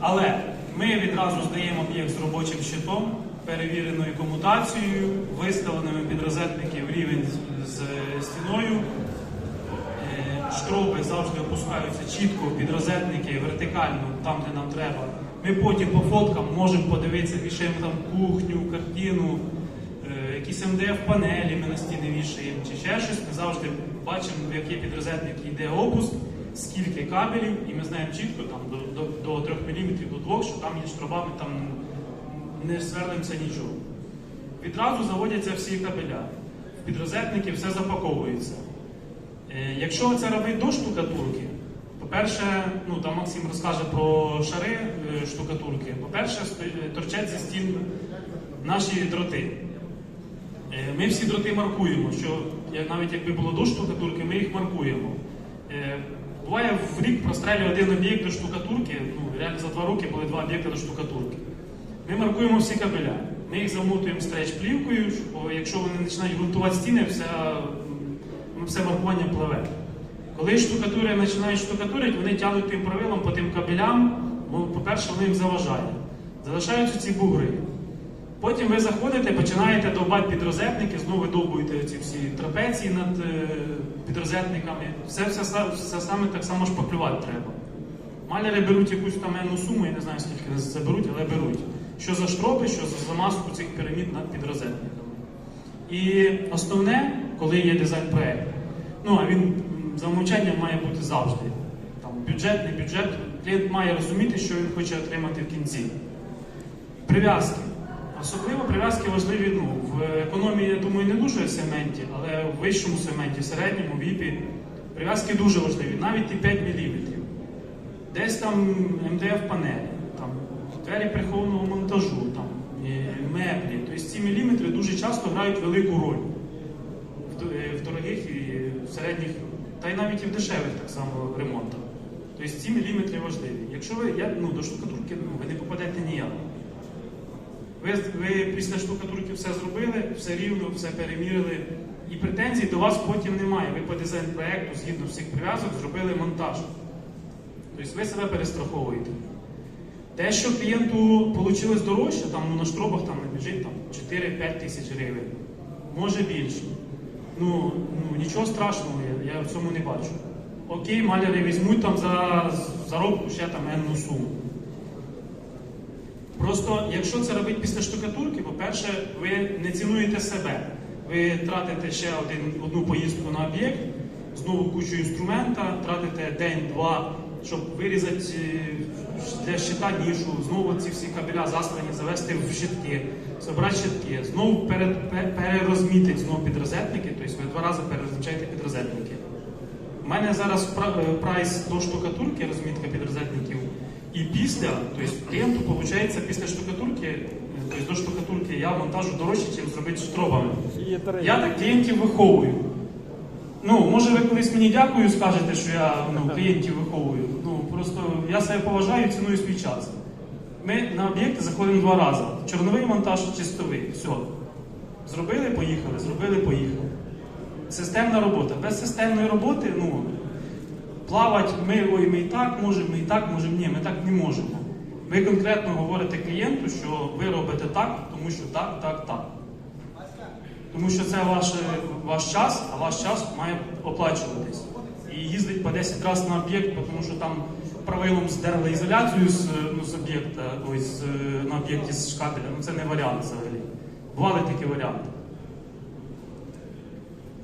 Але ми відразу здаємо об'єкт з робочим щитом, перевіреною комутацією, виставленими під розетники в рівень з- з стіною. Е, Штроби завжди опускаються чітко під розетники, вертикально, там, де нам треба. Ми потім по фоткам можемо подивитися, вішаємо там кухню, картину, е, якісь МДФ-панелі ми на стіни вішаємо, чи ще щось. Ми завжди бачимо, в який підрозетник йде опуск, скільки кабелів, і ми знаємо чітко там, до, до, до 3 мм, до 2 що там є штробами, там не сверлимося нічого. Відразу заводяться всі кабеля. В підрозетники все запаковується. Е, Якщо це робити до штукатурки, по-перше, ну там Максим розкаже про шари е, штукатурки. По-перше, е, торчать зі стін наші дроти. Ми всі дроти маркуємо, що навіть якби було до штукатурки, ми їх маркуємо. Буває в рік прострелює один об'єкт до штукатурки, ну реально за два роки були два об'єкти до штукатурки. Ми маркуємо всі кабеля. Ми їх замотуємо стреч плівкою, бо якщо вони починають ґрунтувати стіни, вся, ну, все маркування пливе. Коли штукатури починають штукатурити, вони тягнуть тим правилом по тим кабелям, бо, по-перше, вони їм заважають. Залишаються ці бугри. Потім ви заходите, починаєте довбати підрозетники, знову довбуєте ці всі трапеції над е, підрозетниками. Все, все, все, саме так само шпаклювати треба. Маляри беруть якусь там енну суму, я не знаю скільки це беруть, але беруть. Що за штропи, що за замазку цих пірамід над підрозетниками. І основне, коли є дизайн-проект, ну а він м, за умовчанням має бути завжди. Там, бюджет, не бюджет, клієнт має розуміти, що він хоче отримати в кінці. Прив'язки. Особливо прив'язки важливі ну, в економії, я думаю, не дуже в сегменті, але в вищому сегменті, в середньому, віпі, прив'язки дуже важливі, навіть і 5 мм. Десь там МДФ-панелі, там, двері прихованого монтажу, там, меблі. Тобто ці міліметри дуже часто грають велику роль е, в дорогих і в середніх, та й навіть і в дешевих так само ремонтах. Тобто ці міліметри важливі. Якщо ви я, ну, до штукатурки ну, ви не попадете ніяк. Ви, ви після штукатурки все зробили, все рівно, все перемірили. І претензій до вас потім немає. Ви по дизайн-проекту, згідно всіх прив'язок, зробили монтаж. Тобто ви себе перестраховуєте. Те, що клієнту вийшло дорожче, там на штробах там там, 4-5 тисяч гривень, може більше. Ну, ну нічого страшного я, я в цьому не бачу. Окей, маляри візьмуть там за заробку ще там енну суму. Просто, якщо це робити після штукатурки, по-перше, ви не цінуєте себе. Ви тратите ще один, одну поїздку на об'єкт, знову кучу інструмента, тратите день-два, щоб вирізати е, для щита нішу, знову ці всі кабеля заслані завести в щитки, забрати щитки, знову перед, пе- перерозмітити знову підрозетники, тобто ви два рази перерозмічаєте підрозетники. У мене зараз е, прайс до штукатурки, розмітка підрозетників, і після, тобто клієнту виходить після штукатурки, е, тобто до штукатурки я монтажу дорожче, ніж зробити штробами. Я так клієнтів виховую. Ну, може ви колись мені дякую, скажете, що я ну, клієнтів виховую. Ну, просто я себе поважаю і ціную свій час. Ми на об'єкти заходимо два рази. Чорновий монтаж, чистовий. Все. Зробили, поїхали, зробили, поїхали. Системна робота. Без системної роботи, ну, плавати ми, ой, ми і так можемо, ми і так можемо. Ні, ми так не можемо. Ви конкретно говорите клієнту, що ви робите так, тому що так, так, так. Тому що це ваш, ваш час, а ваш час має оплачуватись. І їздить по 10 разів на об'єкт, тому що там правилом здерли ізоляцію з, ну, з об'єкта, з, на об'єкті з шкабеля. Ну це не варіант взагалі. Бували такі варіанти.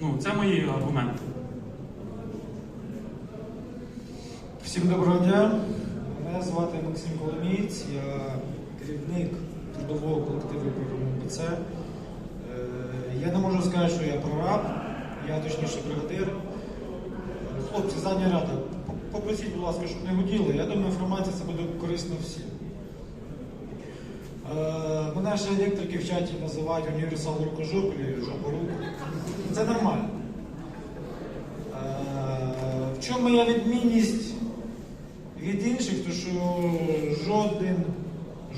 Ну, це мої аргументи. Всім доброго дня. Мене звати Максим Коломієць, я керівник трудового колективу програми БЦ. Е, Я не можу сказати, що я прораб, я точніше бригадир. Хлопці, задня рада, попросіть, будь ласка, щоб не гуділо. Я думаю, інформація це буде корисно всім. Е, Мене ще електрики в чаті називають універсал рукожопелі, жопорук. Це нормально. Е, В чому моя відмінність від інших, то що жоден,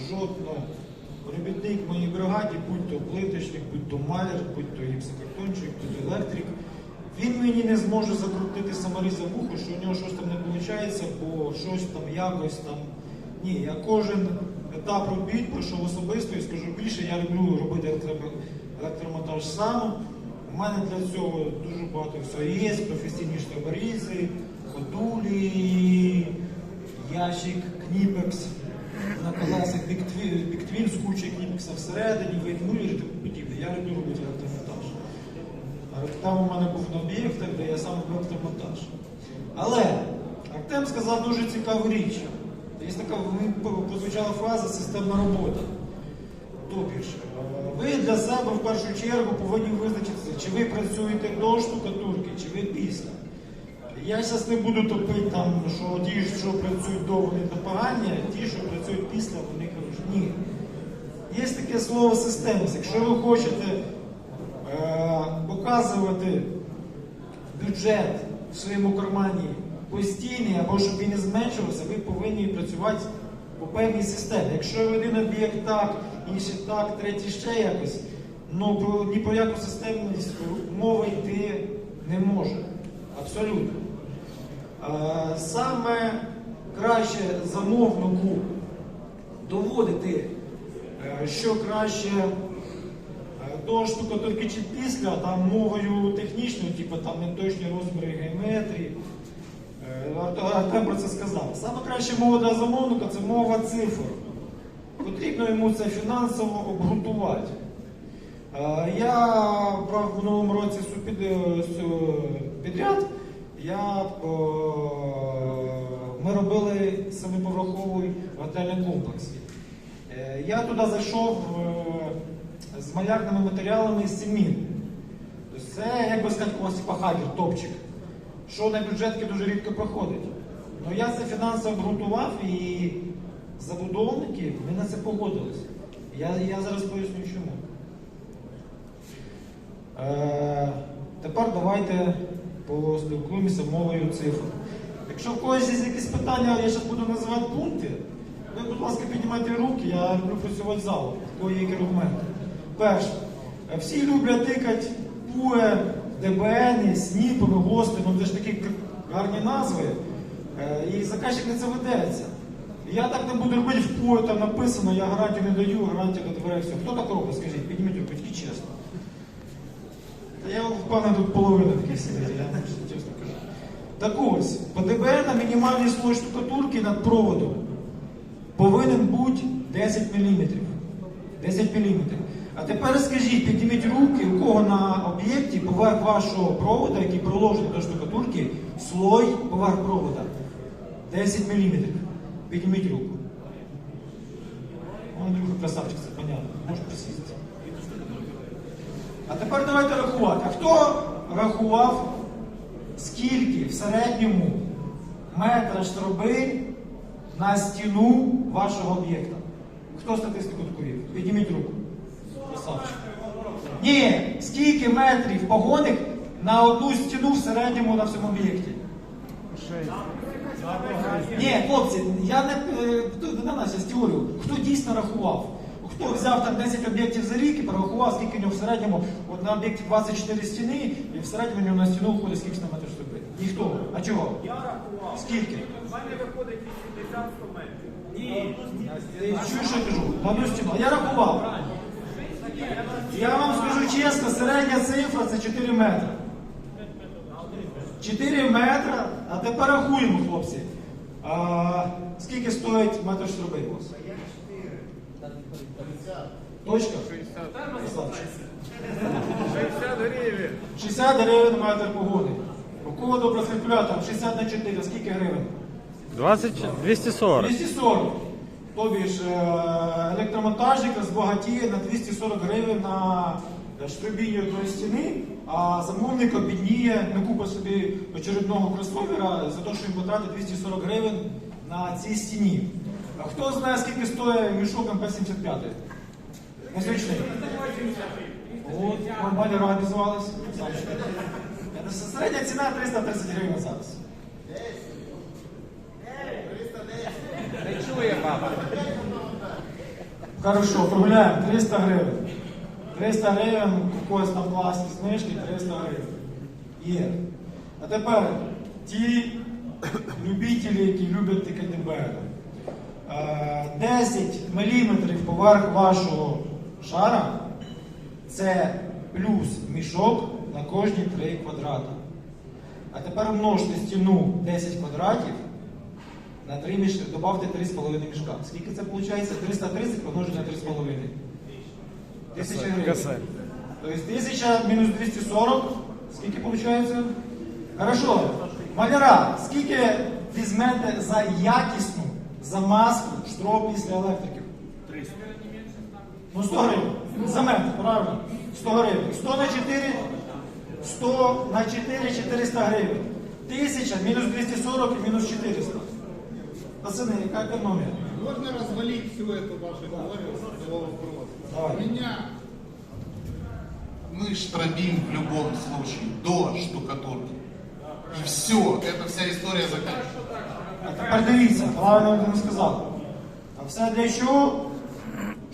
жодно робітник в моїй бригаді, будь то плиточник, будь то маляр, будь то гіпсокартончик, будь то електрик, він мені не зможе закрутити саморіза вухо, що у нього щось там не виходить, бо щось там якось там Ні, я кожен етап робіт пройшов особисто і скажу більше, я люблю робити електромонтаж сам. У мене для цього дуже багато всього є, професійні штаборізи, ходулі, ящик, кніпекс, на колесах з кучою кніпекса всередині, вейдмулер і тому подібне. Я люблю робити електромонтаж. Там у мене був на де я сам робив електромонтаж. Але Артем сказав дуже цікаву річ. Є така прозвучала фраза системна робота. Тобі ж, ви для себе в першу чергу повинні визначитися, чи ви працюєте до штукатурки, чи ви після. Я зараз не буду топити там, що ті, що працюють до, вони непогані, а ті, що працюють після, вони кажуть, ні. Є таке слово системність. Якщо ви хочете е, показувати бюджет в своєму кармані постійний, або щоб він не зменшувався, ви повинні працювати по певній системі. Якщо один об'єкт так, інший так, третій ще якось, ну про, ні про яку системність мова йти не може. Абсолютно. Е, Саме краще замовнику доводити, е, що краще е, до штукатурки чи після, там мовою технічною, типу там неточні розміри геометрії. Е, Артем про це сказав. Саме краща мова для замовника це мова цифр. Потрібно йому це фінансово обґрунтувати. Е, Я брав в минулому році е, підряд. Я, е, ми робили семиповерховий готельний комплекс. Е, Я туди зайшов е, з малярними матеріалами з Сімін. Тобто це, як би сказати, ось типа хакер, топчик. Що на бюджетки дуже рідко проходить. Ну я це фінансово обґрунтував і забудовники ми на це погодилися. Я, я зараз поясню чому. Е, тепер давайте поспілкуємося мовою цифр. Якщо в когось є якісь питання, я зараз буду називати пункти. Ви, будь ласка, піднімайте руки, я люблю працювати залом. Такої є аргументи. Перше, всі люблять тикати ПУЕ, ДБН, СНІПами, ГОСТи, ну це ж такі гарні назви. Е, І заказчик на це ведеться. Я так не буду робити в ПУЕ, там написано, я гарантію не даю, гарантію до. Все. Хто так робить, скажіть, підніміть тільки чесно. Я впевнений, тут половина таких сидить, я чесно кажу. Так ось, по ДБН на мінімальний слой штукатурки над проводом повинен бути 10 мм. 10 мм. А тепер скажіть, підніміть руки, у кого на об'єкті поверх вашого провода, який проложений до штукатурки, слой поверх провода. 10 мм. Підніміть руку. Он Андрюха красавчик, це понятно. Може присісти. Тепер давайте рахувати. Хто рахував, скільки в середньому метра штроби на стіну вашого об'єкта? Хто статистику таку вів? Підніміть руку. Ні, скільки метрів погоник на одну стіну в середньому на всьому об'єкті? Ні, хлопці, я не е, хто- на нас я теорію. Хто дійсно рахував? Хто взяв там 10 об'єктів за рік і порахував, скільки у нього в середньому от на об'єкті 24 стіни, і в середньому у нього на стіну входить скільки на метр штуки? Ніхто. А чого? Я рахував. Скільки? У мене виходить 80-100 метрів. Ні. Чуєш, що я кажу? Одну стіну. Я рахував. Я вам скажу чесно, середня цифра це 4 метри. 4 метра, а тепер рахуємо, хлопці. А, скільки стоїть метр штруби? Точка? 60 гривень. 60 гривень метр погоди. У кого добре з калькулятором? 60 на 4, скільки гривень? 20, 240. 240. Тобі ж е, електромонтажник розбагатіє на 240 гривень на штрибінні одної стіни, а замовник обідніє, не купить собі очередного кросовера за те, що він потратить 240 гривень на цій стіні. А хто знає, скільки стоїть мішок МП-75? Незвичний. От, нормальні організувалися. Середня ціна 330 гривень зараз. Не чує баба. Хорошо, прогуляємо 300 гривень. 300 гривень, у когось там класні знижки, 300 гривень. Є. А тепер ті любителі, які люблять таке ДБР. 10 мм поверх вашого шара це плюс мішок на кожні 3 квадрата. А тепер умножте стіну 10 квадратів на 3 мішки, добавте 3,5 мішка. Скільки це виходить? 330 помножити на 3,5. Тисяча гривень. Тобто 1000 мінус 240, скільки виходить? Хорошо. Маляра, скільки візьмете за якісну замазку штроп після електриків? 300. Ну 100 гривень. За метр, правильно? 100 гривень. 100 на 4, 100 на 4, 400 гривень. 1000 мінус 240 і мінус 400. Пацани, яка економія? Можно развалить всю эту вашу теорию с одного вопроса? Давай. У меня Мы штробим в любом случае до штукатурки. И все, эта вся история заканчивается. А тепер дивіться, правильно я вам сказав. А все для чого?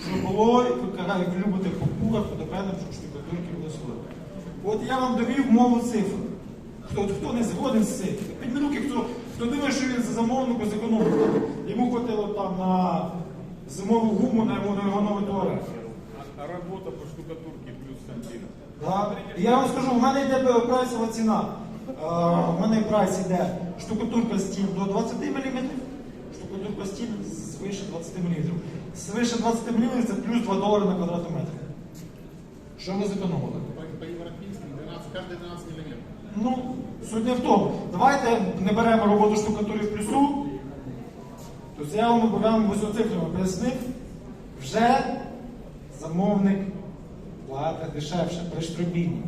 Щоб було, як любите по пулах, по депенам, щоб штукатурки були слої. От я вам довів мову цифр. Хто, хто не згоден з цим? Підні руки, хто, хто думає, що він за замовнику зекономив. Йому хватило там на зимову гуму, на його новий туалет. А работа по штукатурке плюс. І Я вам скажу, в мене йде прайсова ціна. Е, У мене прайс йде штукатурка стін до 20 мм, штукатурка стін свише 20 мм. Свише 20 мм це плюс 2 долари на квадратний метр. Що ви зекономили? по, европейским 12, каждый 12 миллиметров. Ну, суть не в тому. Давайте не беремо роботу штукатури в плюсу. Тобто я вам вам висоцифрами пояснив, вже замовник платить дешевше при штробінні.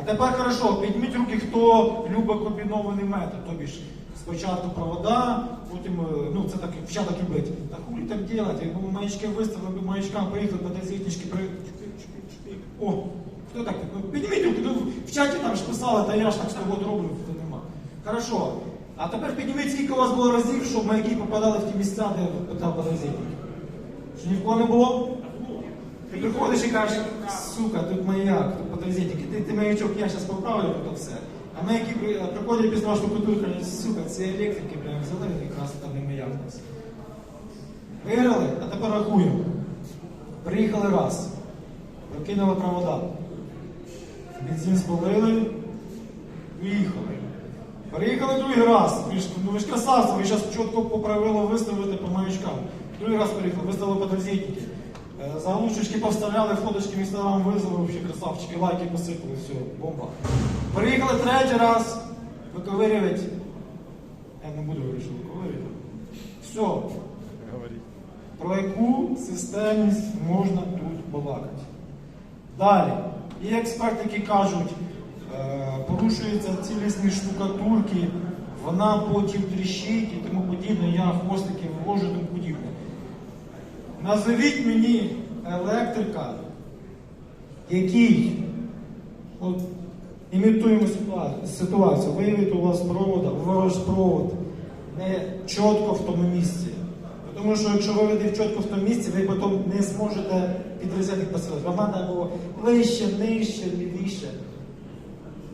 А тепер хорошо, підніміть руки, хто любить комбінований метод. Тобі ж спочатку провода, потім, е, ну це так, вчаток любить. Та хулі так делать, якби маячки виставили, маячкам поїхали, по десятнички при. О, хто так? Ну, підніміть руки, ну в чаті там ж писали, та я ж так 100 год роблю, то нема. Хорошо. А тепер підніміть, скільки у вас було разів, щоб маяки попадали в ті місця, де питав подразіть. Що ні в кого не було? Ти приходиш і кажеш, сука, тут маяк, тут подразітники, ти, ти маячок, я зараз поправлю, то все. А маяки при- приходять після штукатурки, кажуть, сука, це електрики, прям взяли, якраз там не маяк нас. Виграли, а тепер рахуємо. Приїхали раз, прокинули провода. Бензин спалили, виїхали. Переїхали другий раз. Ну ви ж красавці, ви зараз чітко по правилам виставите по маячкам. Другий раз переїхали, виставили подразітники. Е, Заглушечки повставляли, фоточки в інстаграм визвали, взагалі красавчики, лайки посипали, все, бомба. Переїхали третій раз, виковирювати. Я не буду що виковирювати. Все. Про яку системність можна тут балакати? Далі. Є експерти, які кажуть, е, порушуються цілісні штукатурки, вона потім тріщить і тому подібне, я хвостики ввожу і тому подібне. Назовіть мені електрика, який от, імітуємо ситуацію, виявить у вас провода, ваш провод не чітко в тому місці. Тому що якщо ви виведете чітко в тому місці, ви потім не зможете підрізати посилити. Вам треба було вище, нижче, лівіше.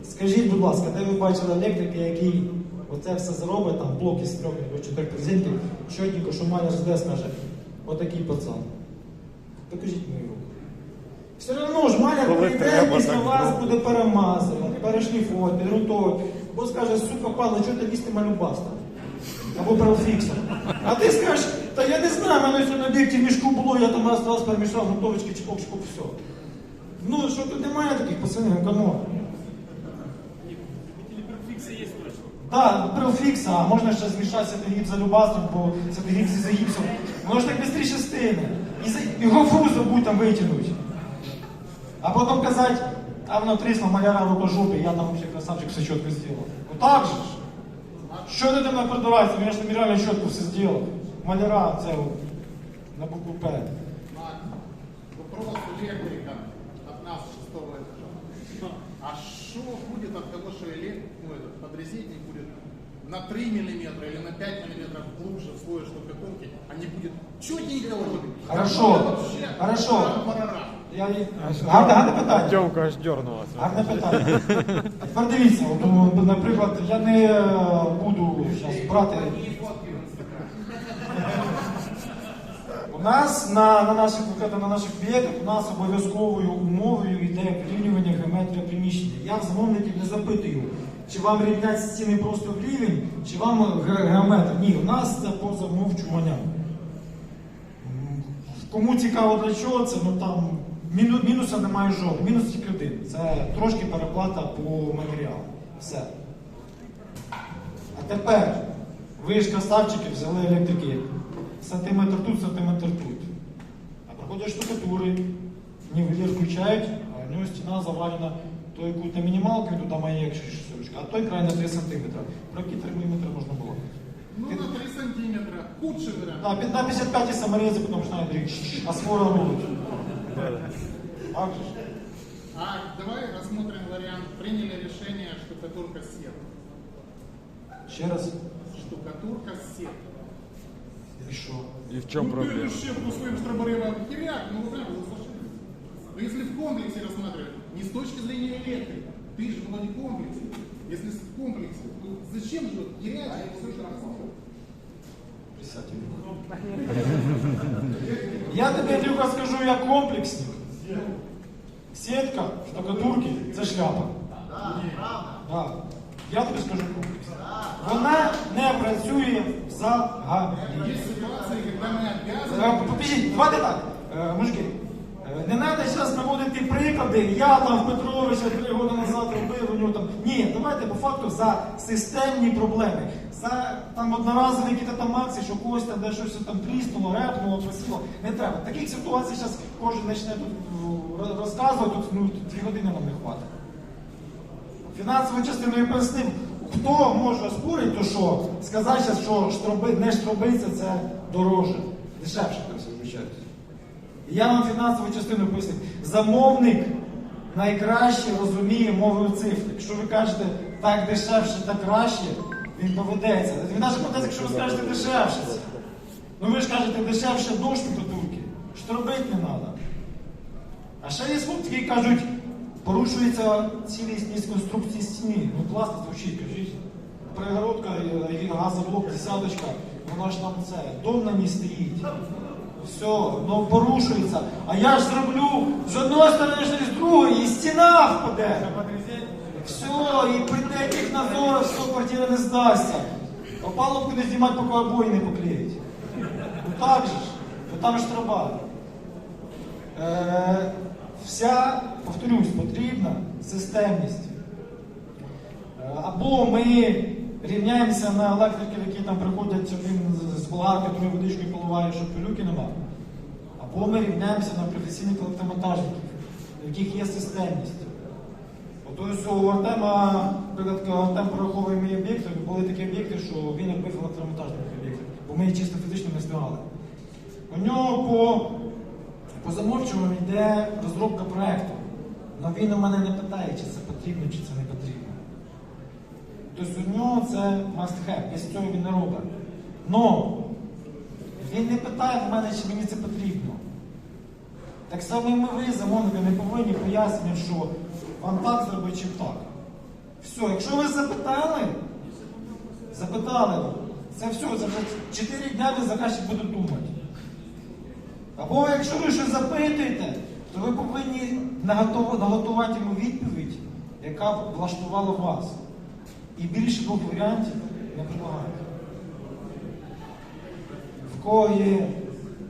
Скажіть, будь ласка, де ви бачили електрика, який оце все зробить, там блоки з трьох або чотирьох презентів, чотненько, що маляр жде, скаже, отакий пацан. Покажіть мою руку. Все одно ж маляр прийде після вас буде перемазувати, перешліфувати, підґрунтовувати. Бо скаже, сука, Павло, чого ти лізти малюбаста? Або профіксом. А ти скажеш, та я не знаю, мене сьогодні на в мішку було, я там раз раз перемішав, готовочки, чпок, чпок, все. Ну, що тут немає таких пацанів, ну, точно. Так, профікса, а можна ще змішати сетигіп за любастром, бо сетигіп за гіпсом. Воно ж так швидше стине. І за... його фу забудь там витягнути. А потім казати, а воно трісло маляра рукожопі, я там ще красавчик все чітко зробив. Ну так же ж. Що ти там продавається? Я ж тобі реально чітко все зробив. Маляра, це от, на букву П. Мак, вопрос электрика от нас с шестого этажа. А что будет от того, что электрик, ну, этот подрезетник будет на 3 миллиметра или на 5 миллиметров глубже в слое штукатурки, а не будет четенького вот Хорошо, хорошо. Я... Гарне, гарне питання. Тьомка аж дернулася. Гарне питання. Тепер дивіться, от, ну, наприклад, я не е, буду зараз брати. нас на, на наших конкретно на наших об'єктах у нас обов'язковою умовою йде вирівнювання геометрія приміщення. Я в замовників не запитую, чи вам рівнять стіни просто в рівень, чи вам геометр. Ні, у нас це по замовчуванням. Кому цікаво для чого це, ну там міну, мінуса немає жодного. Мінус тільки один. Це трошки переплата по матеріалу. Все. А тепер ви ж красавчики взяли електрики. Сантиметр тут, сантиметр тут. А проходять штукатури, нівелір включають, а у нього стіна завалена той кут на мінімалку, і тут має як шестерочка, а той край на 3 см. Про які 3 мм можна було? Ну, на 3 сантиметра. Худший вариант. На, під- на 55 саморези, потім починають рік, а свора рулить. Так же ж? А давай рассмотрим вариант. Приняли решение штукатурка сетка. Ще раз. Штукатурка сетка. І що? И в чем ну, проблема? ты же ну, своим штроборевом херяк, ну прям засушили. Но если в комплексе рассматривать, не с точки зрения электрика, ты же вроде комплексе. Если в комплексе, то зачем же вот херячить все это разное? Присядь. Я тобі, Андрюха, скажу як комплексник. Сітка, штукатурки це шляпа. Да. Я тобі скажу комплексник. Вона не працює взагалі. Есть ситуации, когда мы Е, обязаны... Покажіть, давайте так, е, мужики. Не треба зараз наводити приклади, я там Петровича три роки назад робив, у нього там. Ні, давайте по факту за системні проблеми. За там одноразові якісь там акції, що когось там де щось там тріснуло, репнуло, просіло. Не треба. Таких ситуацій зараз кожен почне тут ну, розказувати, тут ну, дві години нам не хватить. Фінансовою частиною пояснив, хто може спорити, то що сказати, що штроби, не штробиця це дороже, дешевше, так звичайно. Я вам фінансову частину пояснив. Замовник найкраще розуміє мовою цифр. Якщо ви кажете так дешевше, так краще, він доведеться. Він навіть буде, якщо ви скажете дешевше. Ну ви ж кажете дешевше до штукатурки, штробити не треба. А ще є хлопці, які кажуть, порушується цілісність конструкції стіни. Ну класно звучить, кажіть. Перегородка, е, газоблок, десяточка, вона ж там це, дом на ній стоїть. Все, ну порушується. А я ж зроблю з одної сторони, з другої, і стіна впаде. Все, і при деяких надзорах все, квартира не здасться. Опалубку не знімати, поки обої не поклеїть. Ну так же ж, ну там ж треба. Е, вся, повторюсь, потрібна системність. Е, Або ми рівняємося на електриків, які там приходять з- болгарки, другий водичкою поливає, щоб пилюки нема. Або ми рівняємося на професійних електромонтажників, у яких є системність. Ото у Артема, наприклад, Артем пораховує мої об'єкти, були такі об'єкти, що він робив електромонтажних об'єктів, бо ми їх чисто фізично не встигали. У нього по, по замовчуванню йде розробка проєкту. Але він у мене не питає, чи це потрібно, чи це не потрібно. Тобто у нього це must have, без цього він не робить. Но він не питає в мене, чи мені це потрібно. Так само і ми ви, замовники, не повинні пояснювати, що вам так зробити, чи так. Все, якщо ви запитали, запитали, це все, вже 4 дня ви заказчик буде думати. Або якщо ви щось запитуєте, то ви повинні наготувати йому відповідь, яка влаштувала вас. І більше двох варіантів не предлагають. В кого є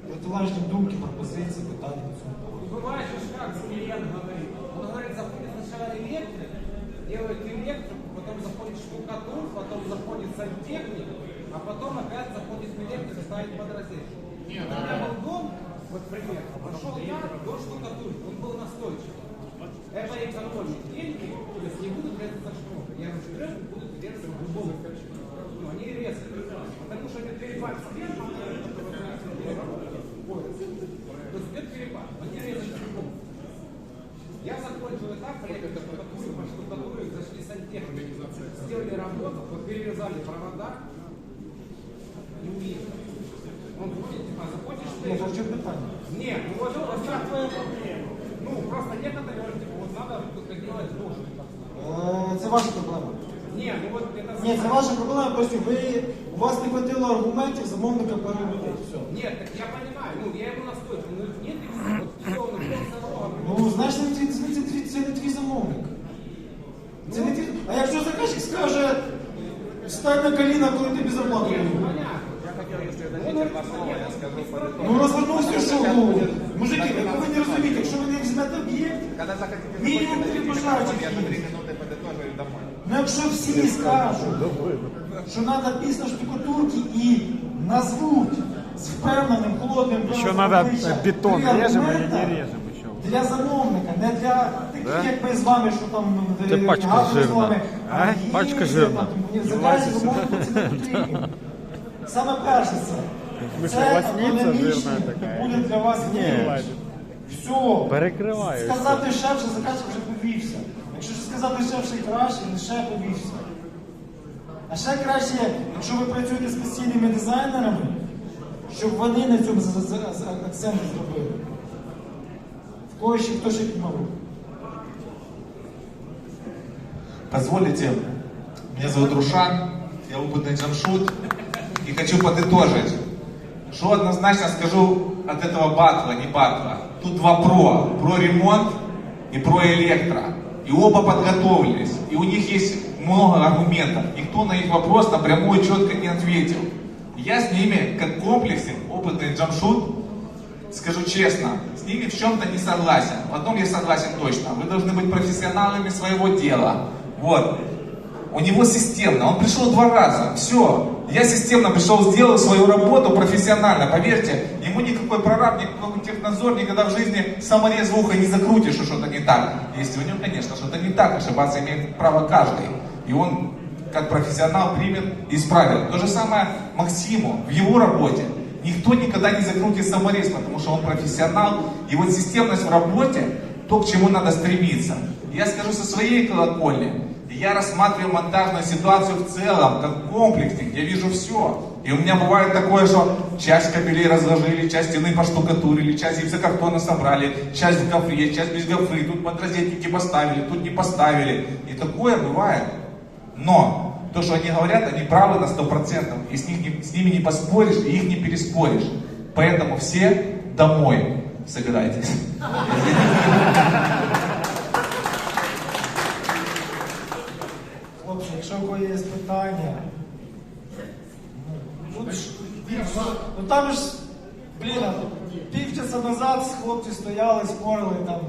протилежні думки, пропозиції, питання по цьому поводу? Бывает же, как клиент говорит. Он говорит, заходит сначала электрик, делает электрику, потом заходит штукатур, потом заходит сантехник, а потом опять заходит электрик и ставит под розетку. Нет, У меня да. был дом, вот пример, пошел я до штукатурки, он был настойчив. Это экономит деньги, то есть не будут резаться шнуры. Я говорю, что будут резаться любого Ну, они резают. Потому что это перепад сверху, Ой, то есть идет перепад, они резают любого. Я закончил этап проекта штукатуры, по штукатуре зашли сантехники, сделали работу, вот перерезали провода и уехали. Он говорит, типа, закончишь ты? То в чому питання? Нет, ну вот вся твоя проблема. Ну, просто некоторые говорят, типа, вот надо только делать должен. Е, Це ваша проблема. Не, ну вот это... Ні, це ваша проблема, просто ви, у вас не хватило аргументів замовника. Все. Нет, так я понимаю, ну я ему настойчив, ну нет, вот все, ну дорога. Ну, знаєш, це, не твій- це, не твій замовник. Це не твій... А якщо заказчик скаже, стань на коліна, коли тобі зарплату. Понятно. Говорит, что нет, Ну розвернувся, що голову. Мужики, ви повинні розуміти, якщо ви не візьмете об'єкт, Когда захотите Мінімум закончить, три дадите бажаючих телефон, я за три есть. минуты подытожу и домой. ну якщо всі скажуть, що треба після штукатурки і назвуть з впевненим холодним Еще голосом надо обличчя э, бетон три режем или аргумента не режем еще. Для замовника, не для таких, Да? як ми з вами, що там Це е, пачка газові жирна. з вами, А? їздять, Пачка жирна. там, ні, Не Закази лазить. замовнику це не потрібно. Саме перше це. смысле, Це лосница економічно жирна така? буде для вас Ні. вигідно. Все. Перекриваю. Сказати шеф, що заказчик вже повівся. Якщо ж сказати шеф, що й краще, не шеф повівся. А ще краще, якщо ви працюєте з постійними дизайнерами, щоб вони на цьому за- за- за- акцент зробили. В кого ще хто ще підмовив? Позволите, меня зовут Рушан, я опытный джамшут И хочу подытожить. Что однозначно скажу от этого батла, не батла. Тут два про. Про ремонт и про электро. И оба подготовились. И у них есть много аргументов. Никто на их вопрос напрямую четко не ответил. Я с ними, как комплексен, опытный джамшут, скажу честно, с ними в чем-то не согласен. В одном я согласен точно. Вы должны быть профессионалами своего дела. Вот. У него системно. Он пришел два раза. Все. Я системно пришел, сделал свою работу профессионально. Поверьте, ему никакой прораб, никакой технадзор никогда в жизни саморез в ухо не закрутишь, что что-то не так. Если у него, конечно, что-то не так, ошибаться имеет право каждый. И он, как профессионал, примет и исправит. То же самое Максиму в его работе. Никто никогда не закрутит саморез, потому что он профессионал. И вот системность в работе, то, к чему надо стремиться. Я скажу со своей колокольни. Я рассматриваю монтажную ситуацию в целом, как комплексник, я вижу все. И у меня бывает такое, что часть кабелей разложили, часть стены поштукатурили, часть гипсокартона собрали, часть в гофре, часть без гофры, тут подрозетники поставили, тут не поставили. И такое бывает. Но то, что они говорят, они правы на 100%. И с, них с ними не поспоришь, и их не переспоришь. Поэтому все домой собирайтесь. Якщо у кого є питання, ну, ну там ж, блін, півчаса назад хлопці стояли, спорили там.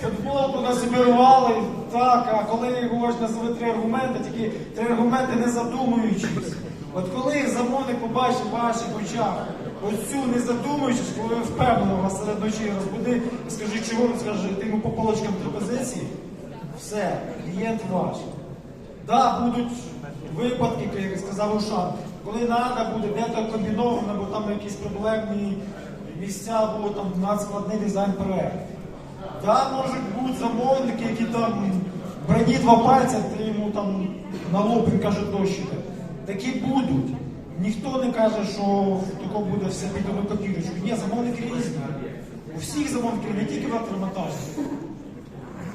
Футболку нас обірвали, так, а коли говориш назови три аргументи, тільки три аргументи не задумуючись. От коли замовник побачить в ваших очах оцю не задумуючись, коли впевнено вас серед ночі розбуди, скажи, чого він скаже, ти йому по полочкам три позиції, все, клієнт ваш. Да, будуть випадки, як сказав Ушан, коли треба буде де-то комбіновано, бо там якісь проблемні місця, або там надскладний дизайн проект. Да, можуть бути замовники, які там броні два пальця, ти йому там на лоб він каже дощите. Такі будуть. Ніхто не каже, що тако буде все під копірочку. Ні, замовники різні. У всіх замовників, не тільки в електромонтажі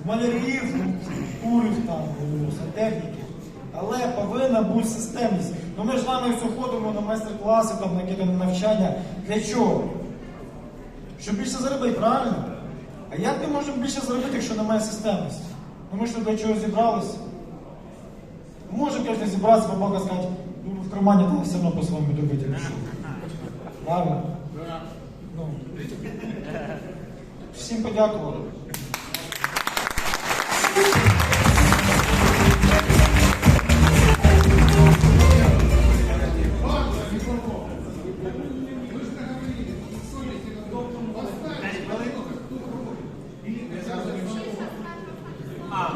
малярів, курів там, сантехніки. Але повинна бути системність. Ну ми ж вами все ходимо на майстер-класи, там, на якісь навчання. Для чого? Щоб більше заробити, правильно? А як ми можемо більше заробити, якщо немає системності? Ну ми ж для чого зібралися? Може, звісно, зібратися, бабака сказати, ну в кармані там все одно по-своєму добити. Правильно? Ну. Всім подякували.